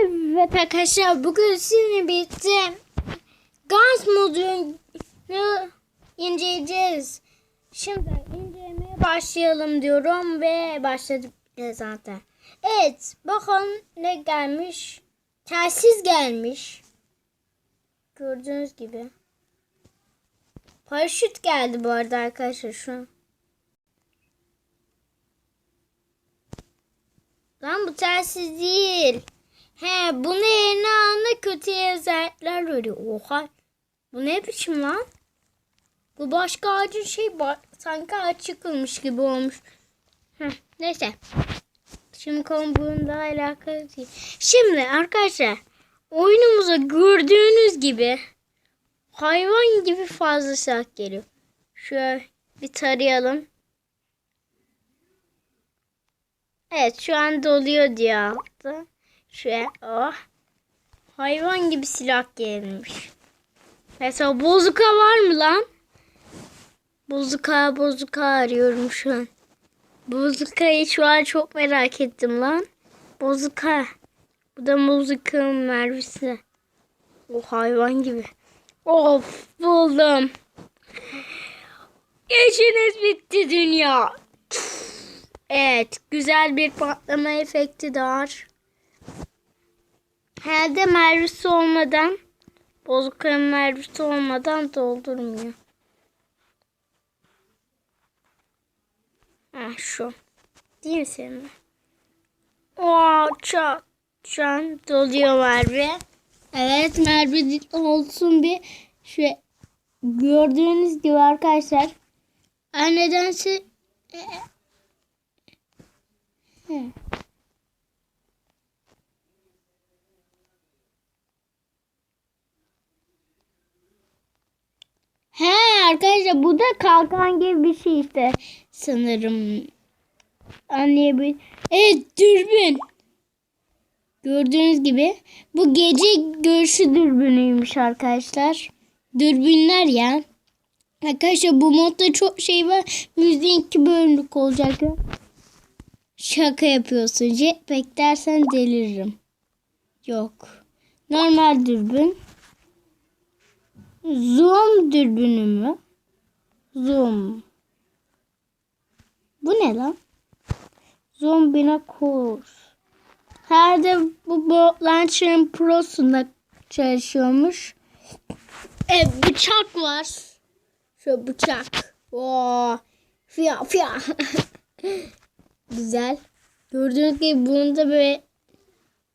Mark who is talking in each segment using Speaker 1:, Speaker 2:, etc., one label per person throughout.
Speaker 1: Evet arkadaşlar bugün sizinle birlikte Guns modunu inceleyeceğiz. Şimdi incelemeye başlayalım diyorum ve başladık bile zaten. Evet bakın ne gelmiş. Telsiz gelmiş. Gördüğünüz gibi. Paraşüt geldi bu arada arkadaşlar şu an. Lan bu telsiz değil. He bunu yerine alana kötü özellikler veriyor. Oha. Bu ne biçim lan? Bu başka ağacın şey sanki ağaç yıkılmış gibi olmuş. Heh, neyse. Şimdi konu bununla alakalı değil. Şimdi arkadaşlar oyunumuza gördüğünüz gibi hayvan gibi fazla saat geliyor. Şöyle bir tarayalım. Evet şu an doluyor diye altta. Şöyle oh. Hayvan gibi silah gelmiş. Mesela bozuka var mı lan? Bozuka bozuka arıyorum şu an. Bozukayı şu an çok merak ettim lan. Bozuka. Bu da bozukanın mermisi. O hayvan gibi. Of buldum. İşiniz bitti dünya. Evet, güzel bir patlama efekti de var. Herhalde mermisi olmadan, bozuk mermisi olmadan doldurmuyor. Ha şu. Değil mi senin? Oo, çok can doluyor mermi. Evet mermi olsun bir şu gördüğünüz gibi arkadaşlar. Nedense He. He arkadaşlar bu da kalkan gibi bir şey işte sanırım. Anlayabil. Evet dürbün. Gördüğünüz gibi bu gece görüşü dürbünüymüş arkadaşlar. Dürbünler ya. Arkadaşlar bu modda çok şey var. Müziğin iki bölümlük olacak. Şaka yapıyorsun. Jetpack dersen deliririm. Yok. Normal dürbün. Zoom dürbünü mü? Zoom. Bu ne lan? Zoom binoculars. Herhalde bu, bu Launcher'ın Pro'sunda çalışıyormuş. E, bıçak var. Şu bıçak. Oo. Fiyah fiyah. Güzel. Gördüğünüz gibi bunda böyle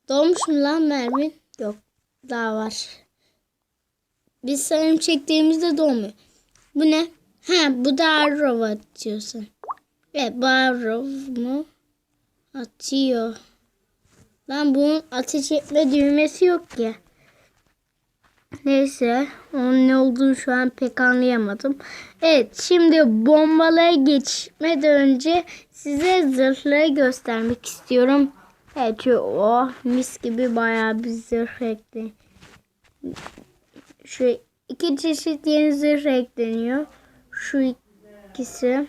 Speaker 1: dolmuş mu lan mermi? Yok. Daha var. Biz sanırım çektiğimizde dolmuyor. Bu ne? Ha bu da arrow atıyorsun. Evet bu arrow mu? Atıyor. Lan bunun ateş etme düğmesi yok ki. Neyse. Onun ne olduğunu şu an pek anlayamadım. Evet şimdi bombalara geçmeden önce size zırhları göstermek istiyorum. Evet şu oh mis gibi bayağı bir zırh ekli. Şu iki çeşit yeni zırh ekleniyor. Şu ikisi.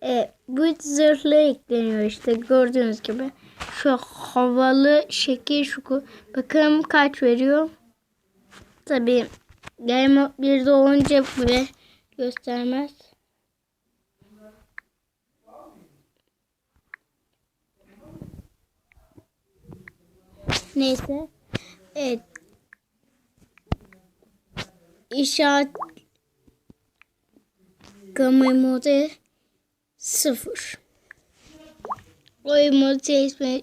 Speaker 1: Evet, bu zırhlar ekleniyor işte gördüğünüz gibi. Şu havalı şekil şu. Bakalım kaç veriyor. Tabii Game Mode 1'de olunca bile göstermez. Neyse. Evet. İşaret Game Mode 0. Oyun modu ismi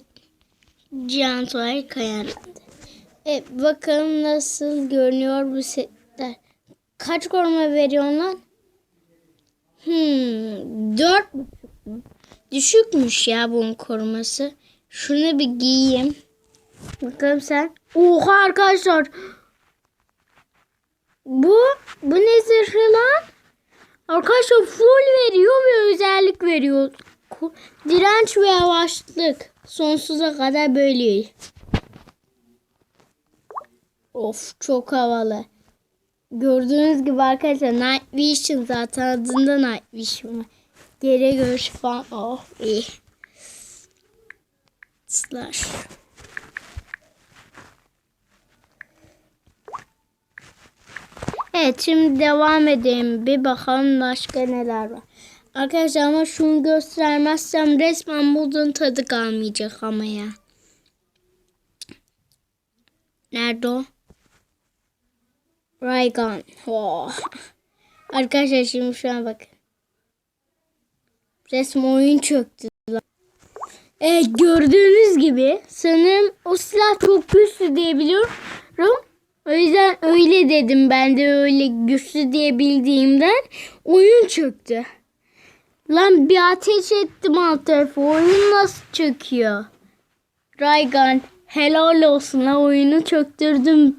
Speaker 1: Cihan Tuğay Kayanlandı. Evet bakalım nasıl görünüyor bu setler. Kaç koruma veriyor lan? Hmm, dört? Düşükmüş ya bunun koruması. Şunu bir giyeyim. Bakalım sen. Oha arkadaşlar. Bu, bu ne zırhı lan? Arkadaşlar full veriyor ve özellik veriyor. Direnç ve yavaşlık. Sonsuza kadar böyle. Of çok havalı. Gördüğünüz gibi arkadaşlar Night Vision zaten adında Night Vision var. Geri görüş falan. Oh iyi. slash. Evet şimdi devam edelim. Bir bakalım başka neler var. Arkadaşlar ama şunu göstermezsem resmen modun tadı kalmayacak ama ya. Nerede o? Raygun. Oh. Arkadaşlar şimdi şu an bakın. Resmen oyun çöktü. Evet gördüğünüz gibi sanırım o silah çok güçlü diyebiliyorum. O yüzden öyle dedim ben de öyle güçlü diyebildiğimden oyun çöktü. Lan bir ateş ettim alt tarafı. Oyun nasıl çöküyor? Raygun helal olsun la oyunu çöktürdüm.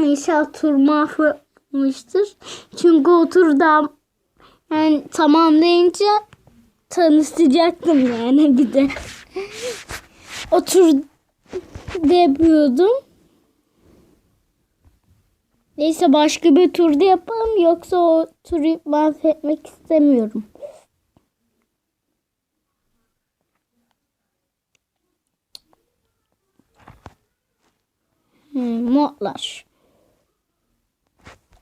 Speaker 1: İnşallah tur mahvolmuştur. Çünkü o turda yani tamamlayınca tanışacaktım yani bir de. o yapıyordum. Neyse başka bir turda yapalım yoksa o turu mahvetmek istemiyorum. Hmm, modlar.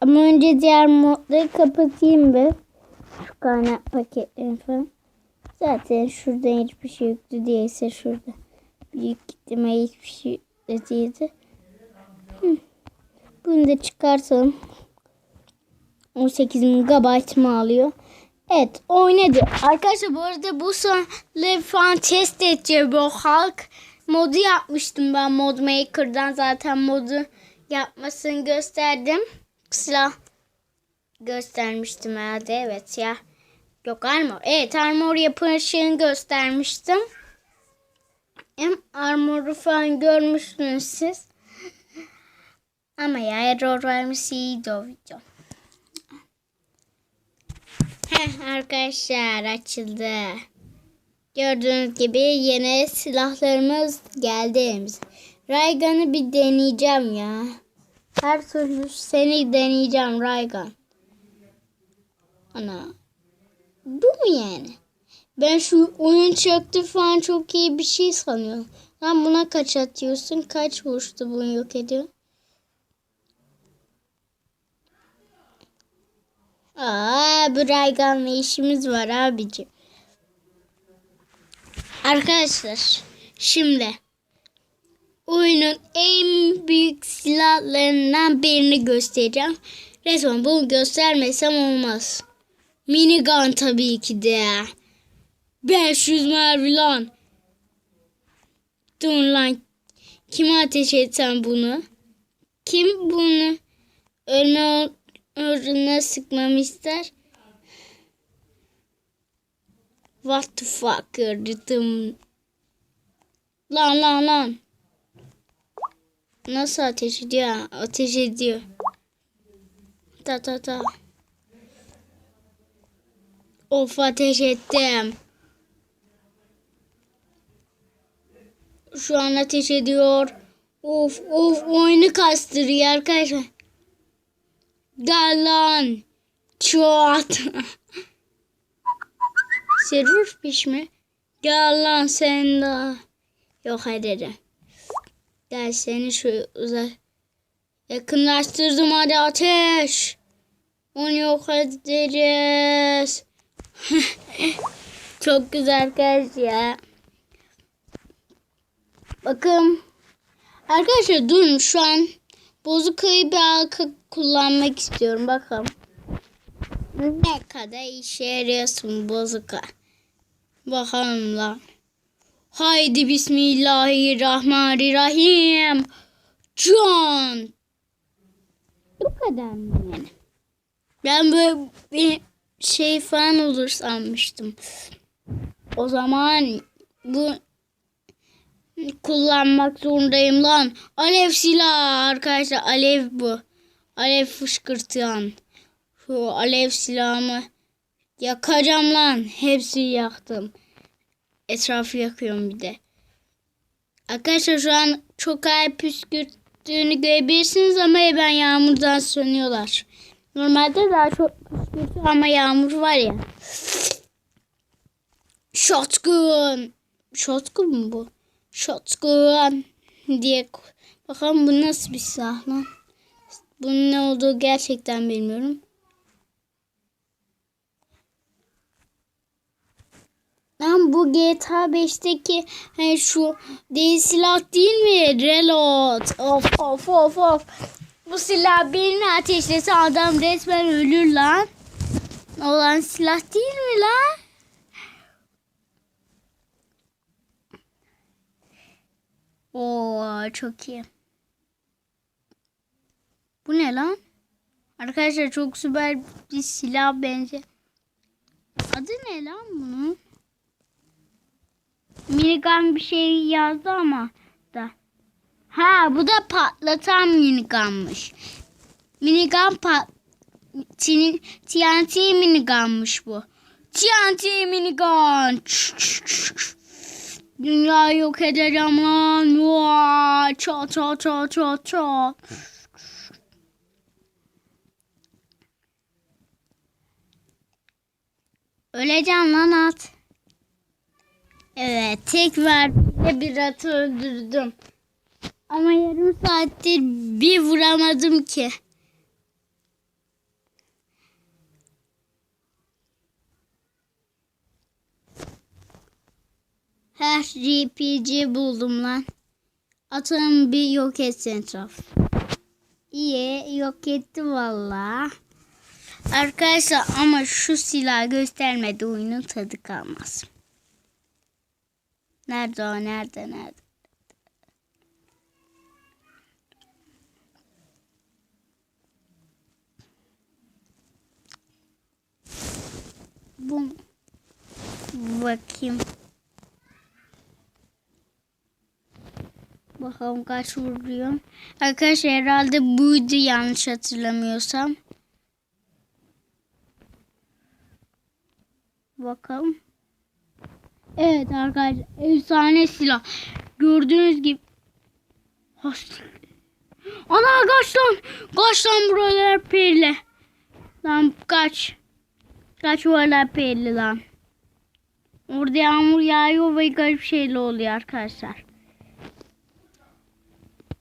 Speaker 1: Ama önce diğer modları kapatayım bir. Şu kaynak paketlerini falan. Zaten şurada hiçbir şey yoktu değilse şurada. Büyük ihtimal hiçbir şey de değildi. Hı. Bunu da çıkartalım. 18 GB mı alıyor? Evet oynadı. Arkadaşlar bu arada bu sonları falan test edeceğim. Bu halk modu yapmıştım ben mod maker'dan zaten modu yapmasını gösterdim. Silah göstermiştim herhalde evet ya. Yok armor. Evet armor yapışını göstermiştim. Hem armoru falan görmüşsünüz siz. Ama ya error vermiş iyiydi o video. Heh, arkadaşlar açıldı. Gördüğünüz gibi yeni silahlarımız geldi elimize. Raygun'u bir deneyeceğim ya. Her türlü seni deneyeceğim Raygun. Ana. Bu mu yani? Ben şu oyun çöktü falan çok iyi bir şey sanıyorum. Lan buna kaç atıyorsun? Kaç vuruştu bunu yok ediyor? Aa, bu Raygun'la işimiz var abici. Arkadaşlar şimdi oyunun en büyük silahlarından birini göstereceğim. Resmen bunu göstermesem olmaz. Minigun tabii ki de. 500 mermi lan. Dur lan. Kime ateş etsem bunu? Kim bunu ölme uğruna sıkmamı ister? What the fuck rhythm. Lan lan lan. Nasıl ateş ediyor? Ateş ediyor. Ta ta ta. Of ateş ettim. Şu an ateş ediyor. Of of oyunu kastırıyor arkadaşlar. Gel lan. Çat. Server piş mi? Gel lan sen de. Yok ederim. Gel seni şu uzak. Yakınlaştırdım hadi ateş. Onu yok ederiz. Çok güzel kız ya. Bakın. Arkadaşlar durun şu an bozukayı bir halka kullanmak istiyorum. Bakalım. Ne kadar işe yarıyorsun bozuka. Bakalım lan. Haydi Bismillahirrahmanirrahim. Can. Bu kadar mı yani? Ben böyle bir şey falan olur sanmıştım. O zaman bu kullanmak zorundayım lan. Alev silahı arkadaşlar. Alev bu. Alev fışkırtıyan. Şu alev silahımı yakacağım lan. Hepsini yaktım. Etrafı yakıyorum bir de. Arkadaşlar şu an çok ay püskürttüğünü görebilirsiniz ama ben yağmurdan sönüyorlar. Normalde daha çok püskürtüyor ama yağmur var ya. Shotgun. Shotgun mu bu? Shotgun diye bakalım bu nasıl bir silah lan? Bunun ne olduğu gerçekten bilmiyorum. Lan bu GTA 5'teki hani şu değil silah değil mi? Reload. Of of of of. Bu silah birini ateşlese adam resmen ölür lan. Olan silah değil mi lan? Oo çok iyi. Bu ne lan? Arkadaşlar çok süper bir silah bence. Adı ne lan bunun? Minigun bir şey yazdı ama da. Ha bu da patlatan minigunmuş. Minigun pat TNT minigunmuş bu. TNT minigun. Dünya yok edeceğim lan. Vaa, Çat çat çat çat çat. Öleceğim lan at. Evet tek verdiğimde bir atı öldürdüm. Ama yarım saattir bir vuramadım ki. Her RPG buldum lan. Atın bir yok etsin etraf. İyi yok etti valla. Arkadaşlar ama şu silah göstermedi oyunun tadı kalmaz. Nerede o nerede nerede? Bu bakayım. Bakalım kaç vuruyor. Arkadaşlar herhalde buydu yanlış hatırlamıyorsam. Bakalım. Evet arkadaşlar efsane silah. Gördüğünüz gibi. Ana kaç lan. Kaç lan buralar perli. Lan kaç. Kaç buralar perli lan. Orada yağmur yağıyor ve garip şeyler oluyor arkadaşlar.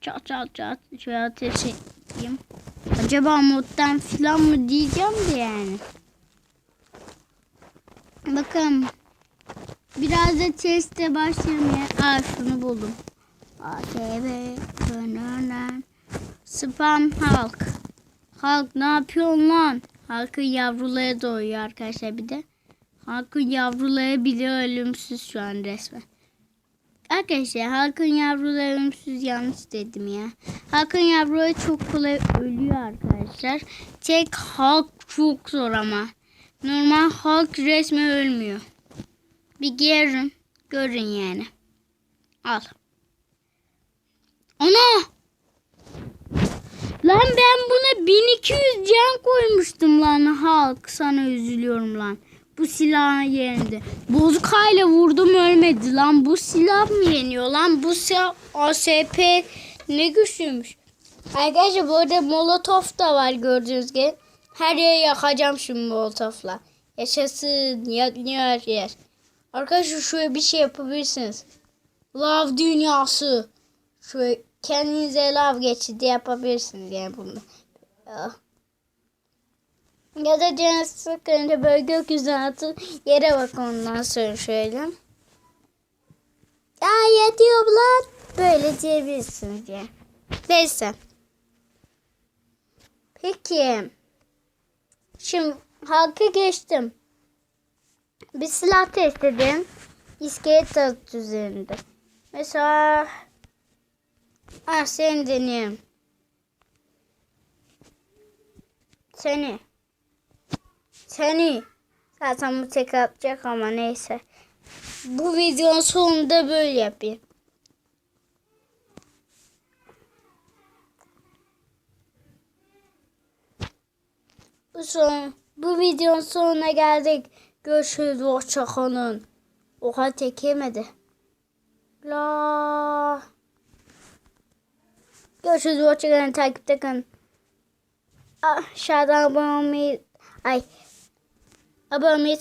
Speaker 1: Çat çat çat. Şöyle ateş edeyim. Acaba moddan filan mı diyeceğim de yani. Bakın. Biraz da teste başlamaya. Aa şunu buldum. ATV dönönen. Spam halk. Halk ne yapıyorsun lan? Halkın yavruları doğuyor arkadaşlar bir de. Halkın yavruları bile ölümsüz şu an resmen. Arkadaşlar halkın yavruları ölümsüz yanlış dedim ya. Halkın yavruları çok kolay ölüyor arkadaşlar. Tek halk çok zor ama. Normal halk resmen ölmüyor. Bir görün. Görün yani. Al. Ana! Lan ben buna 1200 can koymuştum lan halk. Sana üzülüyorum lan. Bu silahın yerinde. Bozukayla vurdum ölmedi lan. Bu silah mı yeniyor lan? Bu silah ASP ne güçlüymüş. Arkadaşlar bu arada molotof da var gördüğünüz gibi. Her yeri yakacağım şimdi molotofla. Yaşasın yanıyor her yer. Arkadaşlar şöyle bir şey yapabilirsiniz. Love dünyası. Şöyle kendinize love geçidi yapabilirsiniz yani bunu. Ya. Da canınız sıkınca böyle gökyüzüne atın yere bak ondan sonra şöyle. Ya yetiyor lan. Böyle diyebilirsiniz diye. Neyse. Peki. Şimdi halka geçtim. Bir silah test edin. İskelet tahtı üzerinde. Mesela ah seni deneyeyim. Seni. Seni. Zaten bu tek atacak ama neyse. Bu videonun sonunda böyle yapayım. Bu son bu videonun sonuna geldik. Görüşürüz hoşçakalın. Oha tek yemedi. La. Görüşürüz hoşçakalın takipte kalın. Aşağıdan abone olmayı ay abone olmayı